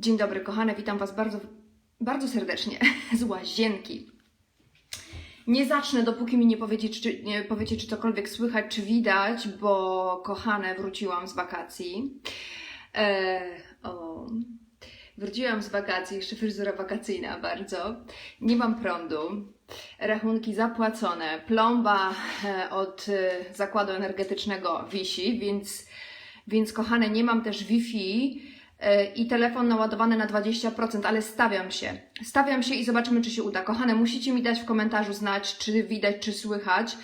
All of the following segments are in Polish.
Dzień dobry, kochane, witam Was bardzo, bardzo serdecznie z łazienki. Nie zacznę, dopóki mi nie powiecie, czy, nie powiecie, czy cokolwiek słychać, czy widać, bo kochane, wróciłam z wakacji. E, o, wróciłam z wakacji, jeszcze fryzura wakacyjna bardzo. Nie mam prądu, rachunki zapłacone, plomba e, od e, zakładu energetycznego wisi, więc, więc kochane, nie mam też Wi-Fi i telefon naładowany na 20%, ale stawiam się. Stawiam się i zobaczymy, czy się uda. Kochane, musicie mi dać w komentarzu znać, czy widać, czy słychać.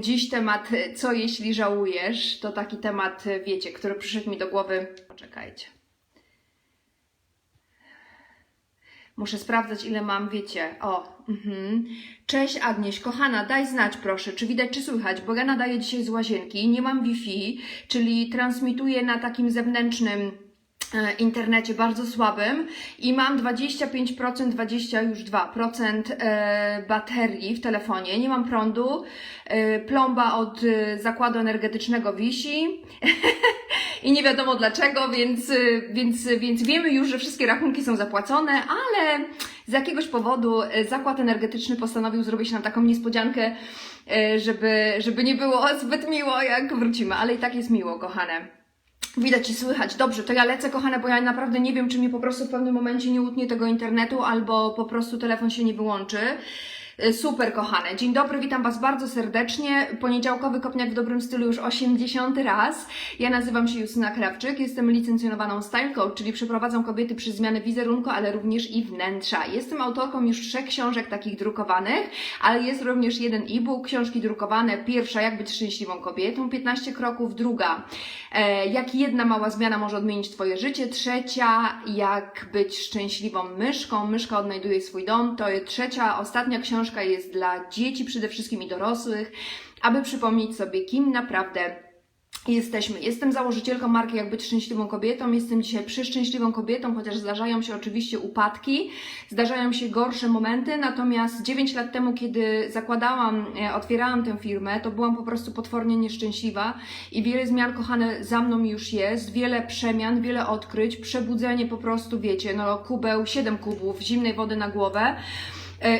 Dziś temat, e, co jeśli żałujesz, to taki temat, e, wiecie, który przyszedł mi do głowy. Poczekajcie. Muszę sprawdzać, ile mam, wiecie. O, mhm. Cześć Agnieś, kochana, daj znać proszę, czy widać, czy słychać, bo ja nadaję dzisiaj z łazienki, nie mam Wi-Fi, czyli transmituję na takim zewnętrznym e, internecie bardzo słabym i mam 25%, 20 już 2% e, baterii w telefonie, nie mam prądu, e, plomba od e, zakładu energetycznego wisi i nie wiadomo dlaczego, więc, więc, więc wiemy już, że wszystkie rachunki są zapłacone, ale z jakiegoś powodu zakład energetyczny postanowił zrobić nam taką niespodziankę, żeby, żeby nie było zbyt miło, jak wrócimy, ale i tak jest miło, kochane. Widać i słychać. Dobrze, to ja lecę, kochane, bo ja naprawdę nie wiem, czy mi po prostu w pewnym momencie nie utnie tego internetu, albo po prostu telefon się nie wyłączy. Y, Super, kochane. Dzień dobry, witam Was bardzo serdecznie. Poniedziałkowy kopniak w dobrym stylu już 80 raz. Ja nazywam się Justyna Krawczyk, jestem licencjonowaną style coach, czyli przeprowadzam kobiety przez zmianę wizerunku, ale również i wnętrza. Jestem autorką już trzech książek takich drukowanych, ale jest również jeden e-book, książki drukowane. Pierwsza, jak być szczęśliwą kobietą, 15 kroków. Druga, e, jak jedna mała zmiana może odmienić Twoje życie. Trzecia, jak być szczęśliwą myszką. Myszka odnajduje swój dom. To jest trzecia, ostatnia książka jest dla dzieci przede wszystkim i dorosłych, aby przypomnieć sobie, kim naprawdę jesteśmy. Jestem założycielką marki Jak być szczęśliwą kobietą. Jestem dzisiaj przeszczęśliwą kobietą, chociaż zdarzają się oczywiście upadki, zdarzają się gorsze momenty. Natomiast 9 lat temu, kiedy zakładałam, e, otwierałam tę firmę, to byłam po prostu potwornie nieszczęśliwa i wiele zmian, kochane, za mną już jest. Wiele przemian, wiele odkryć, przebudzenie po prostu, wiecie, no kubeł, 7 kubów zimnej wody na głowę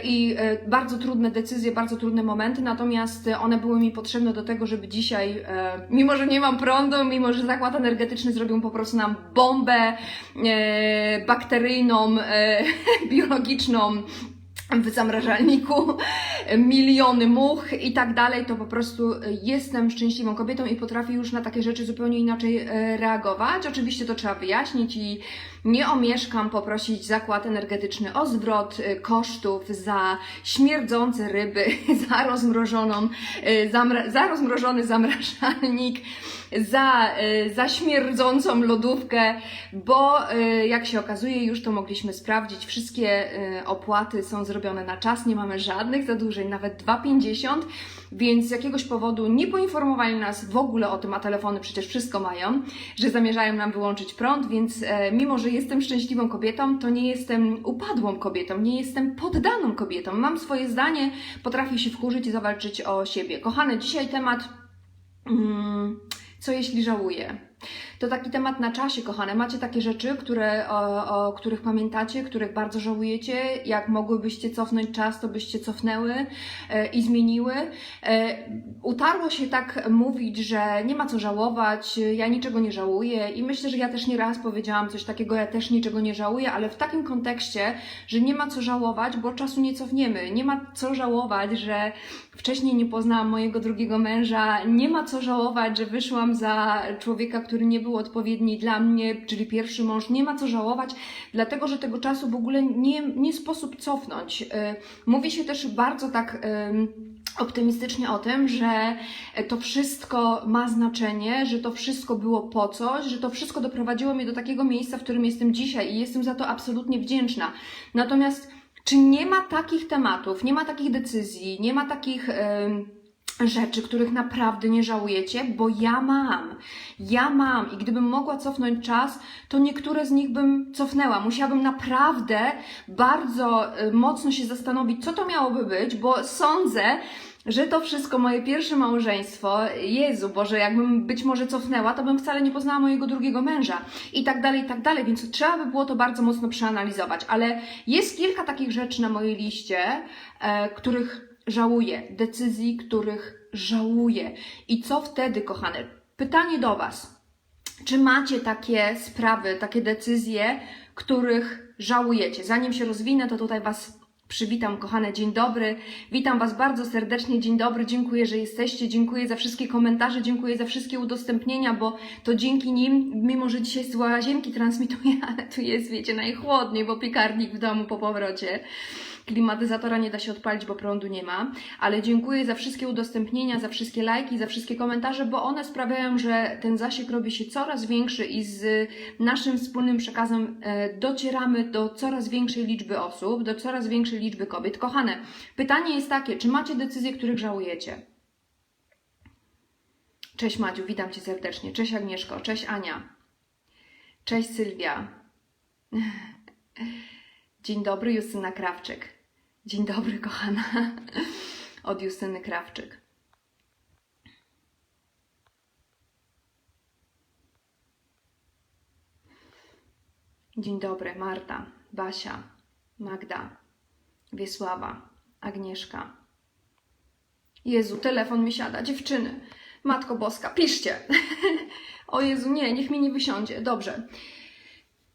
i e, bardzo trudne decyzje, bardzo trudne momenty, natomiast e, one były mi potrzebne do tego, żeby dzisiaj, e, mimo że nie mam prądu, mimo że zakład energetyczny zrobił po prostu nam bombę e, bakteryjną, e, biologiczną, w zamrażalniku, miliony much i tak dalej, to po prostu jestem szczęśliwą kobietą i potrafię już na takie rzeczy zupełnie inaczej e, reagować. Oczywiście to trzeba wyjaśnić i nie omieszkam poprosić zakład energetyczny o zwrot e, kosztów za śmierdzące ryby, za rozmrożoną, e, za rozmrożony zamrażalnik, za, e, za śmierdzącą lodówkę, bo e, jak się okazuje, już to mogliśmy sprawdzić, wszystkie e, opłaty są zrobione na czas, nie mamy żadnych zadłużeń, nawet 2,50, więc z jakiegoś powodu nie poinformowali nas w ogóle o tym, a telefony przecież wszystko mają, że zamierzają nam wyłączyć prąd, więc e, mimo, że jestem szczęśliwą kobietą, to nie jestem upadłą kobietą, nie jestem poddaną kobietą. Mam swoje zdanie, potrafię się wkurzyć i zawalczyć o siebie. Kochane, dzisiaj temat... Mm, co jeśli żałuję? To taki temat na czasie, kochane. Macie takie rzeczy, które, o, o których pamiętacie, których bardzo żałujecie. Jak mogłybyście cofnąć czas, to byście cofnęły e, i zmieniły. E, utarło się tak mówić, że nie ma co żałować, ja niczego nie żałuję i myślę, że ja też nie raz powiedziałam coś takiego, ja też niczego nie żałuję, ale w takim kontekście, że nie ma co żałować, bo czasu nie cofniemy. Nie ma co żałować, że wcześniej nie poznałam mojego drugiego męża, nie ma co żałować, że wyszłam za człowieka, który nie był odpowiedni dla mnie, czyli pierwszy mąż. Nie ma co żałować, dlatego że tego czasu w ogóle nie, nie sposób cofnąć. Y, Mówi się też bardzo tak. ym, optymistycznie o tym, że to wszystko ma znaczenie, że to wszystko było po coś, że to wszystko doprowadziło mnie do takiego miejsca, w którym jestem dzisiaj i jestem za to absolutnie wdzięczna. Natomiast czy nie ma takich tematów, nie ma takich decyzji, nie ma takich. ym, rzeczy, których naprawdę nie żałujecie, bo ja mam. Ja mam i gdybym mogła cofnąć czas, to niektóre z nich bym cofnęła. Musiałabym naprawdę bardzo y, mocno się zastanowić, co to miałoby być, bo sądzę, że to wszystko moje pierwsze małżeństwo, Jezu Boże, jakbym być może cofnęła, to bym wcale nie poznała mojego drugiego męża i tak dalej, i tak dalej, więc trzeba by było to bardzo mocno przeanalizować, ale jest kilka takich rzeczy na mojej liście, e, których żałuję, decyzji, których żałuję. I co wtedy, kochane? Pytanie do Was. Czy macie takie sprawy, takie decyzje, których żałujecie? Zanim się rozwinę, to tutaj Was przywitam, kochane. Dzień dobry. Witam Was bardzo serdecznie. Dzień dobry. Dziękuję, że jesteście. Dziękuję za wszystkie komentarze. Dziękuję za wszystkie udostępnienia, bo to dzięki nim, mimo że dzisiaj z łazienki transmituję, ale tu jest, wiecie, najchłodniej, bo piekarnik w domu po powrocie. Klimatyzatora nie da się odpalić, bo prądu nie ma, ale dziękuję za wszystkie udostępnienia, za wszystkie lajki, za wszystkie komentarze, bo one sprawiają, że ten zasięg robi się coraz większy i z naszym wspólnym przekazem e, docieramy do coraz większej liczby osób, do coraz większej liczby kobiet. Kochane, pytanie jest takie, czy macie decyzje, których żałujecie? Cześć Madziu, witam Cię serdecznie. Cześć Agnieszko, cześć Ania. Cześć Sylwia. Dzień dobry, Justyna Krawczyk. Dzień dobry, kochana. Od Justyny Krawczyk. Dzień dobry, Marta, Basia, Magda, Wiesława, Agnieszka. Jezu, telefon mi siada. Dziewczyny, Matko Boska, piszcie. o Jezu, nie, niech mi nie wysiądzie. Dobrze.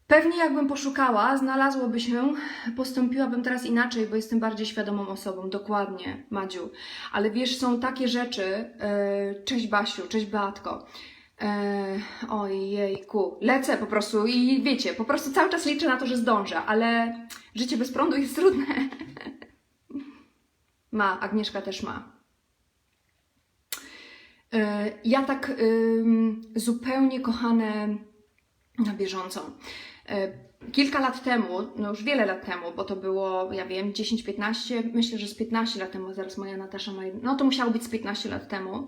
Pewnie jakbym poszukała, znalazłoby się, postąpiłabym teraz inaczej, bo jestem bardziej świadomą osobą. Dokładnie, Madziu. Ale wiesz, są takie rzeczy. e, Cześć Basiu, cześć Beatko. E, Ojejku, lecę po prostu i wiecie, po prostu cały czas liczę na to, że zdążę, ale życie bez prądu jest trudne. Ma, Agnieszka też ma. E, Ja tak ym, zupełnie kochane na bieżąco. E, Kilka lat temu, no już wiele lat temu, bo to było, ja wiem, 10-15, myślę, że z 15 lat temu, zaraz moja Natasza ma, no to musiało być z 15 lat temu.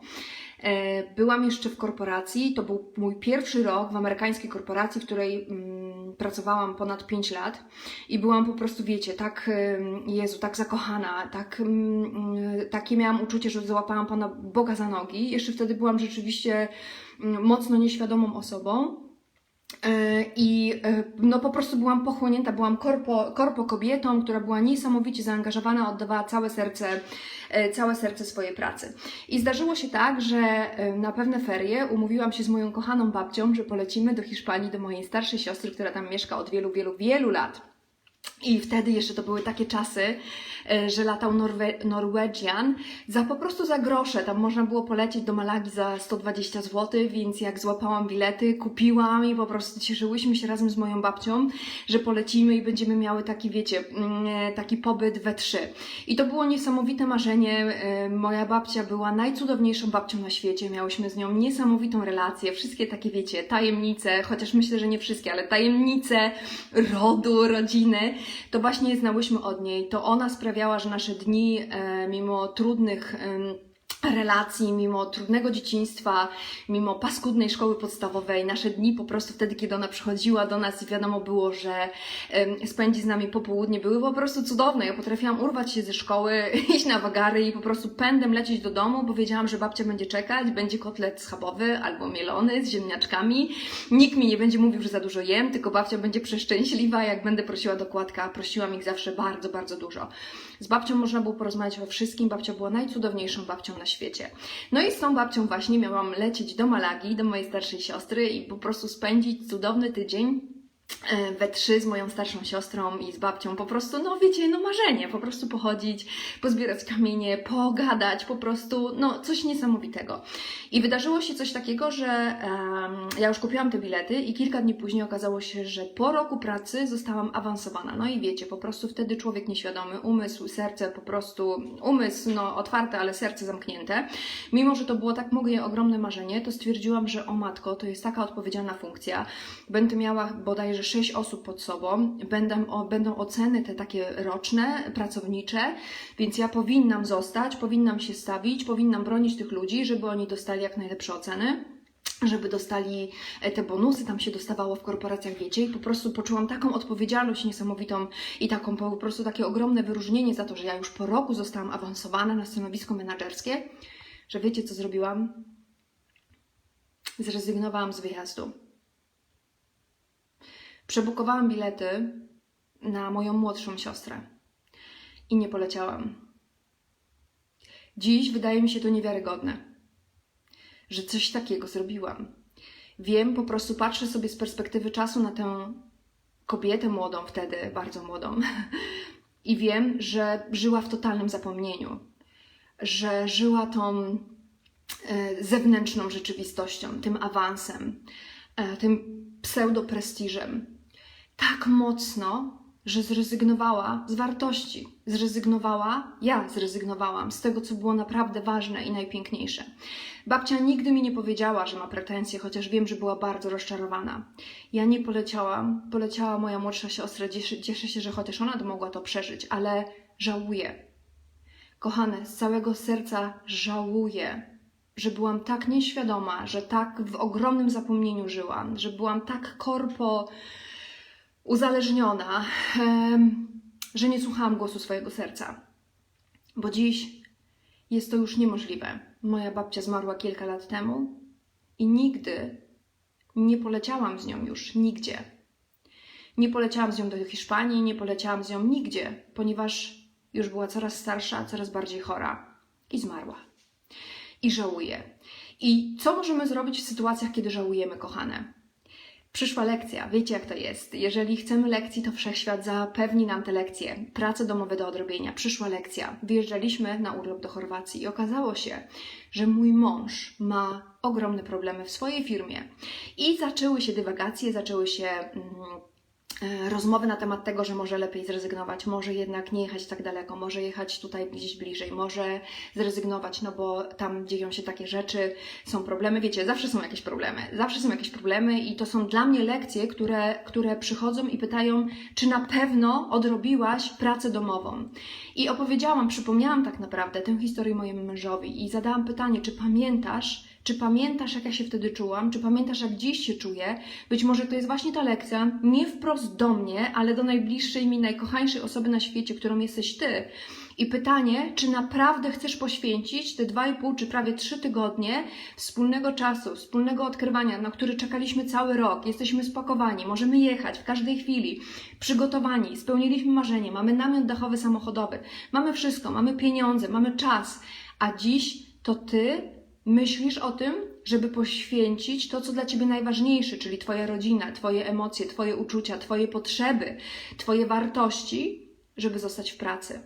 E, Byłam jeszcze w korporacji, to był mój pierwszy rok w amerykańskiej korporacji, w której mm, pracowałam ponad 5 lat i byłam po prostu, wiecie, tak, Jezu, tak zakochana, tak, mm, takie miałam uczucie, że załapałam Pana Boga za nogi. Jeszcze wtedy byłam rzeczywiście mm, mocno nieświadomą osobą. E, I e, no po prostu byłam pochłonięta, byłam korpo, korpo kobietą, która była niesamowicie zaangażowana, oddawała całe serce, e, całe serce swojej pracy. I zdarzyło się tak, że na pewne ferie umówiłam się z moją kochaną babcią, że polecimy do Hiszpanii do mojej starszej siostry, która tam mieszka od wielu, wielu, wielu lat. I wtedy jeszcze to były takie czasy, e, że latał Norwe- Norwegian za po prostu za grosze. Tam można było polecieć do Malagi za 120 zł, więc jak złapałam bilety, kupiłam i po prostu cieszyłyśmy się razem z moją babcią, że polecimy i będziemy miały taki, wiecie, mm, e, taki pobyt we trzy. I to było niesamowite marzenie. E, Moja babcia była najcudowniejszą babcią na świecie. Miałyśmy z nią niesamowitą relację. Wszystkie takie, wiecie, tajemnice, chociaż myślę, że nie wszystkie, ale tajemnice rodu, rodziny, to właśnie znałyśmy od niej. To ona sprawiała, że nasze dni, e, mimo trudnych relacji, mimo trudnego dzieciństwa, mimo paskudnej szkoły podstawowej, nasze dni po prostu wtedy, kiedy ona przychodziła do nas i wiadomo było, że spędzi z nami popołudnie, były po prostu cudowne. Ja potrafiłam urwać się ze szkoły, iść na wagary i po prostu pędem lecieć do domu, bo wiedziałam, że babcia będzie czekać, będzie kotlet schabowy albo mielony z ziemniaczkami. Nikt mi nie będzie mówił, że za dużo jem, tylko babcia będzie przeszczęśliwa, jak będę prosiła dokładka. Prosiłam ich zawsze bardzo, bardzo dużo. Z babcią można było porozmawiać o wszystkim. Babcia była najcudowniejszą babcią na świecie. No i z tą babcią właśnie miałam lecieć do Malagi, do mojej starszej siostry i po prostu spędzić cudowny tydzień we trzy z moją starszą siostrą i z babcią. Po prostu, no wiecie, no marzenie. Po prostu pochodzić, pozbierać kamienie, pogadać, po prostu, no coś niesamowitego. I wydarzyło się coś takiego, że em, ja już kupiłam te bilety i kilka dni później okazało się, że po roku pracy zostałam awansowana. No i wiecie, po prostu wtedy człowiek nieświadomy, umysł, serce po prostu, umysł no otwarte, ale serce zamknięte. Mimo, że to było tak moje ogromne marzenie, to stwierdziłam, że o matko, to jest taka odpowiedzialna funkcja. Będę miała bodajże sześć osób pod sobą, będą, będą oceny te takie roczne, pracownicze, więc ja powinnam zostać, powinnam się stawić, powinnam bronić tych ludzi, żeby oni dostali jak najlepsze oceny żeby dostali e, te bonusy, tam się dostawało w korporacjach, wiecie, i po prostu poczułam taką odpowiedzialność niesamowitą i taką po prostu takie ogromne wyróżnienie za to, że ja już po roku zostałam awansowana na stanowisko menedżerskie, że wiecie, co zrobiłam? Zrezygnowałam z wyjazdu. Przebukowałam bilety na moją młodszą siostrę i nie poleciałam. Dziś wydaje mi się to niewiarygodne że coś takiego zrobiłam. Wiem, po prostu patrzę sobie z perspektywy czasu na tę kobietę młodą wtedy, bardzo młodą, i wiem, że żyła w totalnym zapomnieniu, że żyła tą e, zewnętrzną rzeczywistością, tym awansem, e, tym pseudoprestiżem. Tak mocno, że zrezygnowała z wartości. Zrezygnowała, ja zrezygnowałam z tego, co było naprawdę ważne i najpiękniejsze. Babcia nigdy mi nie powiedziała, że ma pretensje, chociaż wiem, że była bardzo rozczarowana. Ja nie poleciałam, poleciała moja młodsza siostra, cieszę, się, że chociaż ona mogła to przeżyć, ale żałuję. Kochane, z całego serca żałuję, że byłam tak nieświadoma, że tak w ogromnym zapomnieniu żyłam, że byłam tak korpo uzależniona, że nie słuchałam głosu swojego serca. Bo dziś jest to już niemożliwe. Moja babcia zmarła kilka lat temu i nigdy nie poleciałam z nią już nigdzie. Nie poleciałam z nią do Hiszpanii, nie poleciałam z nią nigdzie, ponieważ już była coraz starsza, coraz bardziej chora i zmarła. I żałuję. I co możemy zrobić w sytuacjach, kiedy żałujemy, kochane? Przyszła lekcja, wiecie jak to jest. Jeżeli chcemy lekcji, to wszechświat zapewni nam te lekcje. Prace domowe do odrobienia. Przyszła lekcja. Wyjeżdżaliśmy na urlop do Chorwacji i okazało się, że mój mąż ma ogromne problemy w swojej firmie. I zaczęły się dywagacje, zaczęły się. Mm, rozmowy na temat tego, że może lepiej zrezygnować, może jednak nie jechać tak daleko, może jechać tutaj gdzieś bliżej, może zrezygnować, no bo tam dzieją się takie rzeczy, są problemy, wiecie, zawsze są jakieś problemy, zawsze są jakieś problemy i to są dla mnie lekcje, które, które przychodzą i pytają, czy na pewno odrobiłaś pracę domową. I opowiedziałam, przypomniałam tak naprawdę tę historię mojemu mężowi i zadałam pytanie, czy pamiętasz, czy pamiętasz, jak ja się wtedy czułam? Czy pamiętasz, jak dziś się czuję? Być może to jest właśnie ta lekcja, nie wprost do mnie, ale do najbliższej mi, najkochańszej osoby na świecie, którą jesteś Ty. I pytanie, czy naprawdę chcesz poświęcić te dwa i pół, czy prawie trzy tygodnie wspólnego czasu, wspólnego odkrywania, na który czekaliśmy cały rok. Jesteśmy spakowani, możemy jechać w każdej chwili, przygotowani, spełniliśmy marzenie, mamy namiot dachowy samochodowy, mamy wszystko, mamy pieniądze, mamy czas, a dziś to Ty myślisz o tym, żeby poświęcić to, co dla Ciebie najważniejsze, czyli Twoja rodzina, Twoje emocje, Twoje uczucia, Twoje potrzeby, Twoje wartości, żeby zostać w pracy.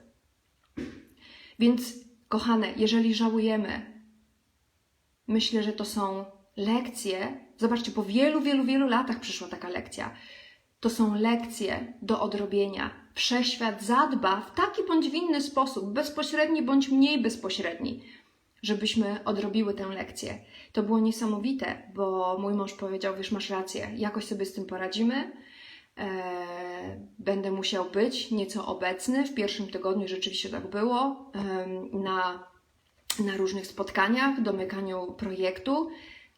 Więc, kochane, jeżeli żałujemy, myślę, że to są lekcje. Zobaczcie, po wielu, wielu, wielu latach przyszła taka lekcja. To są lekcje do odrobienia. Wszechświat zadba w taki bądź w inny sposób, bezpośredni bądź mniej bezpośredni, żebyśmy odrobiły tę lekcję. To było niesamowite, bo mój mąż powiedział: Wiesz, masz rację, jakoś sobie z tym poradzimy. E, będę musiał być nieco obecny. W pierwszym tygodniu rzeczywiście tak było. na, na różnych spotkaniach, domykaniu projektu,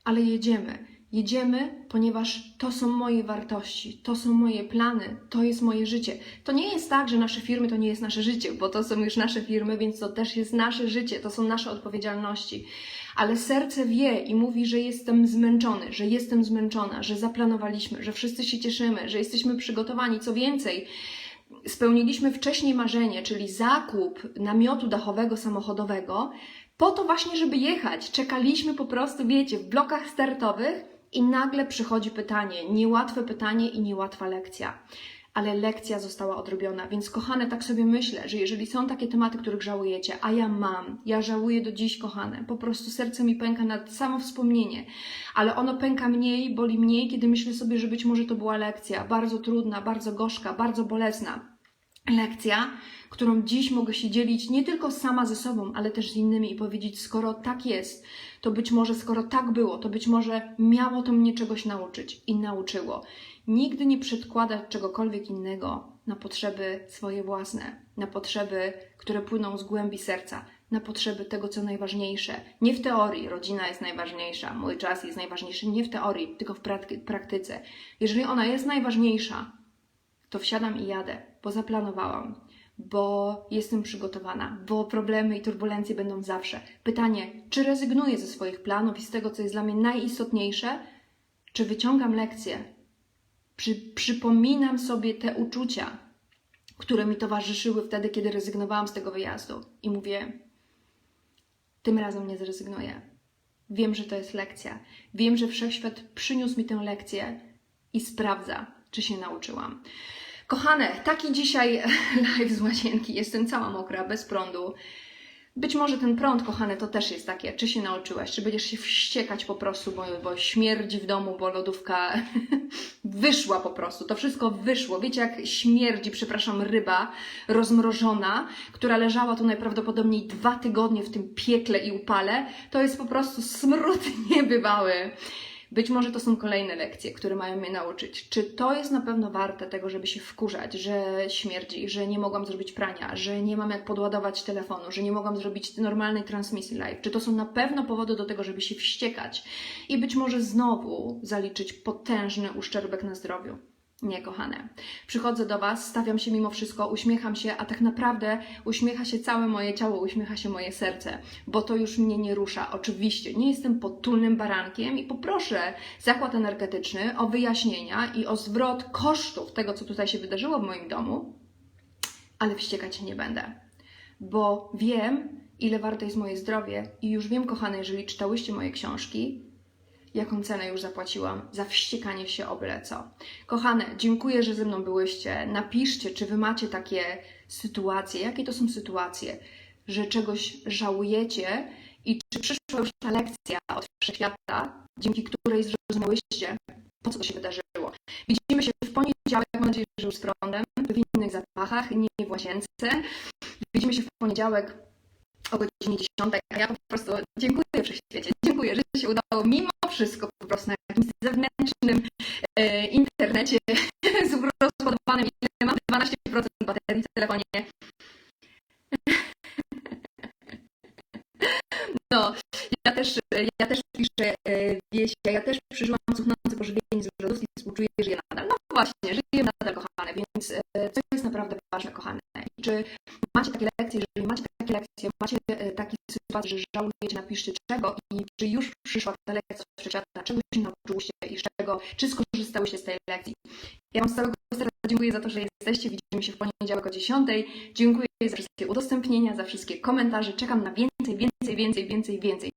ale jedziemy. Jedziemy, ponieważ to są moje wartości, to są moje plany, to jest moje życie. To nie jest tak, że nasze firmy to nie jest nasze życie, bo to są już nasze firmy, więc to też jest nasze życie, to są nasze odpowiedzialności. Ale serce wie i mówi, że jestem zmęczony, że jestem zmęczona, że zaplanowaliśmy, że wszyscy się cieszymy, że jesteśmy przygotowani. Co więcej, spełniliśmy wcześniej marzenie, czyli zakup namiotu dachowego samochodowego, po to właśnie, żeby jechać. Czekaliśmy po prostu, wiecie, w blokach startowych i nagle przychodzi pytanie, niełatwe pytanie i niełatwa lekcja. Ale lekcja została odrobiona, więc kochane, tak sobie myślę, że jeżeli są takie tematy, których żałujecie, a ja mam, ja żałuję do dziś, kochane, po prostu serce mi pęka na samo wspomnienie, ale ono pęka mniej, boli mniej, kiedy myślę sobie, że być może to była lekcja bardzo trudna, bardzo gorzka, bardzo bolesna. Lekcja, którą dziś mogę się dzielić nie tylko sama ze sobą, ale też z innymi i powiedzieć, skoro tak jest, to być może skoro tak było, to być może miało to mnie czegoś nauczyć i nauczyło. Nigdy nie przedkładać czegokolwiek innego na potrzeby swoje własne, na potrzeby, które płyną z głębi serca, na potrzeby tego, co najważniejsze. Nie w teorii, rodzina jest najważniejsza, mój czas jest najważniejszy, nie w teorii, tylko w prakty- praktyce. Jeżeli ona jest najważniejsza, to wsiadam i jadę, bo zaplanowałam, bo jestem przygotowana, bo problemy i turbulencje będą zawsze. Pytanie, czy rezygnuję ze swoich planów i z tego, co jest dla mnie najistotniejsze, czy wyciągam lekcje, przy, przypominam sobie te uczucia, które mi towarzyszyły wtedy, kiedy rezygnowałam z tego wyjazdu i mówię, tym razem nie zrezygnuję. Wiem, że to jest lekcja. Wiem, że wszechświat przyniósł mi tę lekcję i sprawdza, czy się nauczyłam. Kochane, taki dzisiaj live z łazienki. Jestem cała mokra, bez prądu. Być może ten prąd, kochane, to też jest takie, czy się nauczyłaś, czy będziesz się wściekać po prostu, bo, bo śmierdzi w domu, bo lodówka wyszła po prostu, to wszystko wyszło. Wiecie, jak śmierdzi, przepraszam, ryba rozmrożona, która leżała tu najprawdopodobniej dwa tygodnie w tym piekle i upale, to jest po prostu smród niebywały. Być może to są kolejne lekcje, które mają mnie nauczyć. Czy to jest na pewno warte tego, żeby się wkurzać, że śmierdzi, że nie mogłam zrobić prania, że nie mam jak podładować telefonu, że nie mogłam zrobić normalnej transmisji live? Czy to są na pewno powody do tego, żeby się wściekać i być może znowu zaliczyć potężny uszczerbek na zdrowiu? Nie, kochane. Przychodzę do Was, stawiam się mimo wszystko, uśmiecham się, a tak naprawdę uśmiecha się całe moje ciało, uśmiecha się moje serce, bo to już mnie nie rusza. Oczywiście, nie jestem potulnym barankiem i poproszę zakład energetyczny o wyjaśnienia i o zwrot kosztów tego, co tutaj się wydarzyło w moim domu, ale wściekać się nie będę, bo wiem, ile warte jest moje zdrowie i już wiem, kochane, jeżeli czytałyście moje książki, jaką cenę już zapłaciłam za wściekanie się o byle co. Kochane, dziękuję, że ze mną byłyście. Napiszcie, czy wy macie takie sytuacje, jakie to są sytuacje, że czegoś żałujecie i czy przyszła już ta lekcja od wszechświata, dzięki której zrozumiałyście, po co to się wydarzyło. Widzimy się w poniedziałek, mam nadzieję, że już z prądem, w innych zapachach, nie w łazience. Widzimy się w poniedziałek o godzinie 10, a ja po prostu dziękuję wszechświecie, dziękuję, że się udało mimo wszystko po prostu na jakimś zewnętrznym e, internecie z rozładowanym, ile mam 12% baterii w telefonie. No, ja też, ja też piszę e, ja też przeżyłam cuchnące pożywienie z lodówki, współczuję, żyję nadal. No właśnie, żyję nadal, kochane, więc e, co jest naprawdę ważne, kochane. I czy macie takie lekcje, jeżeli macie takie lekcje, macie e, sytuacje, że żałujecie, napiszcie czego i czy już przyszła ta lekcja z wszechświata, czego się nauczyłyście i czego, czy skorzystałyście z tej lekcji. Ja Wam z całego serca dziękuję za to, że jesteście. Widzimy się w poniedziałek o 10. Dziękuję za wszystkie udostępnienia, za wszystkie komentarze. Czekam na więcej, więcej, więcej, więcej, więcej.